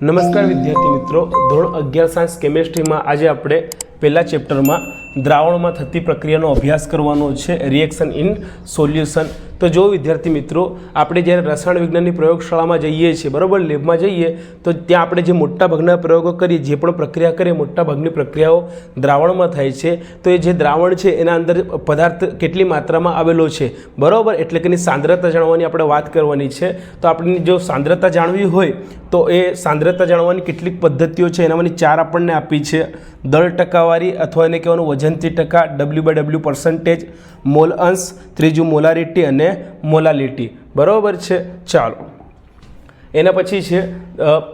નમસ્કાર વિદ્યાર્થી મિત્રો. ધોરણ અગિયાર સાયન્સ કેમેસ્ટ્રીમાં આજે આપણે પહેલા ચેપ્ટરમાં દ્રાવણમાં થતી પ્રક્રિયાનો અભ્યાસ કરવાનો છે રિએક્શન ઇન સોલ્યુશન તો જો વિદ્યાર્થી મિત્રો, આપણે જ્યારે રસાયણ વિજ્ઞાનની પ્રયોગશાળામાં જઈએ છીએ, બરાબર, લેબમાં જઈએ, તો ત્યાં આપણે જે મોટા ભાગના પ્રયોગો કરીએ, જે પણ પ્રક્રિયા કરીએ, મોટા ભાગની પ્રક્રિયાઓ દ્રાવણમાં થાય છે. તો એ જે દ્રાવણ છે, એના અંદર પદાર્થ કેટલી માત્રામાં આવેલો છે? બરાબર, એટલે કે એની સાંદ્રતા જાણવાની આપણે વાત કરવાની છે. તો આપણે જો સાંદ્રતા જાણવી હોય તો એ સાંદ્રતા જાણવાની કેટલીક પદ્ધતિઓ છે, એનામાંની ચાર આપણને આપી છે. દળ ટકાવારી અથવા એને કહેવાનું વજનથી ટકા W by W percentage mole અંશ, ત્રીજું મોલારિટી અને મોલાલિટી બરાબર છે? ચાલો. એના પછી છે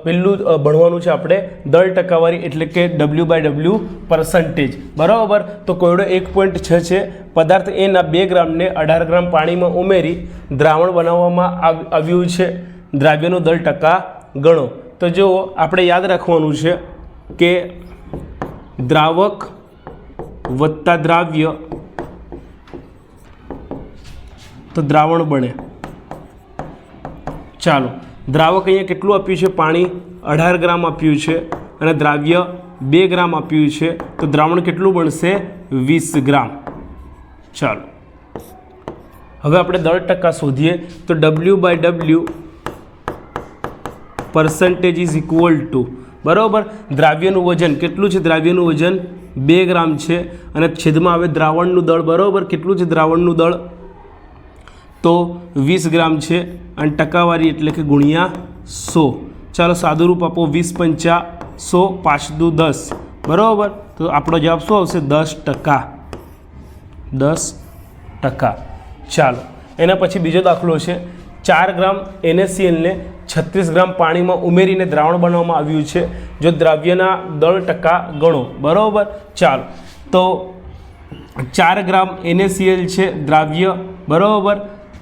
પહેલું ભણવાનું છે આપણે દળ ટકાવારી એટલે કે ડબલ્યુ બાય ડબલ્યુ પર્સન્ટેજ બરાબર? તો કોયડો એક પોઈન્ટ છ છે. પદાર્થ એના બે ગ્રામને અઢાર ગ્રામ પાણીમાં ઉમેરી દ્રાવણ બનાવવામાં આવ- આવ્યું છે. દ્રાવ્યનો દળ ટકા ગણો. તો જો આપણે યાદ રાખવાનું છે કે દ્રાવક વત્તા દ્રાવ્ય તો દ્રાવણ બને. ચાલો, દ્રાવક અહીંયા કેટલું આપ્યું છે? પાણી અઢાર ગ્રામ આપ્યું છે અને દ્રાવ્ય બે ગ્રામ આપ્યું છે. તો દ્રાવણ કેટલું બનશે? વીસ ગ્રામ. ચાલો. હવે આપણે દર ટકા શોધીએ. તો W by W percentage is equal to બરાબર? દ્રાવ્યનું વજન, કેટલું છે દ્રાવ્યનું વજન? બે ગ્રામ છે, અને છેદમાં આવે દ્રાવણનું દળ, બરાબર? કેટલું છે દ્રાવણનું દળ? તો વીસ ગ્રામ છે, અને ટકાવારી એટલે કે ગુણ્યા સો. ચાલો સાદું રૂપ આપો, વીસ પંચા સો પાંચ દુ દસ. બરાબર? તો આપણો જવાબ શું આવશે? દસ ટકા. દસ ટકા. ચાલો, એના પછી બીજો દાખલો છે. ચાર ગ્રામ એનએસસીએલને છત્રીસ ગ્રામ પાણીમાં ઉમેરીને દ્રાવણ બનાવવામાં આવ્યું છે, જો દ્રાવ્યના દળ ટકા ગણો. બરાબર? ચાલો. તો ચાર ગ્રામ એનએસીએલ છે દ્રાવ્ય, બરાબર?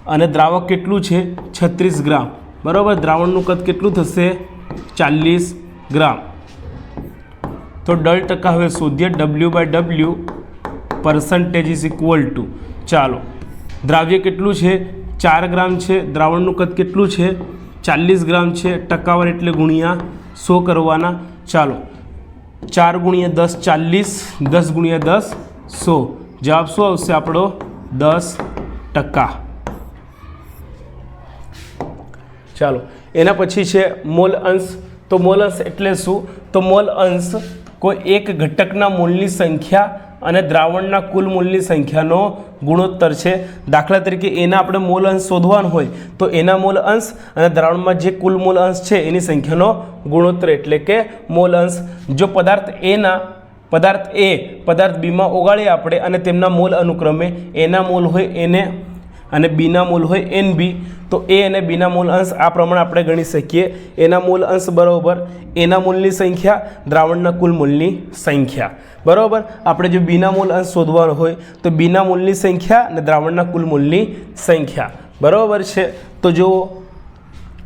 અને દ્રાવક કેટલું છે? છત્રીસ ગ્રામ. બરાબર? દ્રાવણનું કદ કેટલું થશે? ચાલીસ ગ્રામ. તો દળ ટકા હવે શોધીએ. W by W percentage is equal to ચાલો. દ્રાવ્ય કેટલું છે? ચાર ગ્રામ છે, દ્રાવણનું કદ કેટલું છે? ચાલીસ ગ્રામ છે, ટકાવાર એટલે ગુણ્યા સો કરવાના. ચાલો, ચાર ગુણ્યા દસ ચાલીસ, દસ ગુણ્યા દસ સો. જવાબ શું આવશે આપણો? દસ ટકા. ચાલો, એના પછી છે મોલ અંશ. તો મોલ અંશ એટલે શું? તો મોલ અંશ કોઈ એક ઘટકના મૂળની સંખ્યા અને દ્રાવણના કુલ મૂલની સંખ્યાનો ગુણોત્તર છે. દાખલા તરીકે એના આપણે મોલ અંશ શોધવાનો હોય તો એના મોલ અંશ અને દ્રાવણમાં જે કુલ મોલ અંશ છે એની સંખ્યાનો ગુણોત્તર એટલે કે મોલ અંશ. જો પદાર્થ એના પદાર્થ એ પદાર્થ બીમાં ઓગાળીએ આપણે અને તેમના મોલ અનુક્રમે એના મોલ હોય એને અને બીના મૂલ હોય એન બી તો એ અને બીના મૂલ અંશ આ પ્રમાણે આપણે ગણી શકીએ. એના મૂલ અંશ બરાબર એના મૂલની સંખ્યા, દ્રાવણના કુલ મૂલની સંખ્યા. બરાબર? આપણે જો બીના મૂલ અંશ શોધવાનો હોય, તો બીના મૂલની સંખ્યા અને દ્રાવણના કુલ મૂલની સંખ્યા. બરાબર છે? તો જો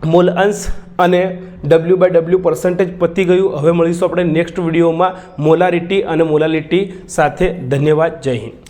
મૂલ અંશ અને ડબલ્યુ બાય ડબલ્યુ પર્સન્ટેજ પતી ગયું, હવે મળીશું આપણે નેક્સ્ટ વિડીયોમાં. મોલારિટી અને મોલાલિટી સાથે. ધન્યવાદ. જય હિન્દ.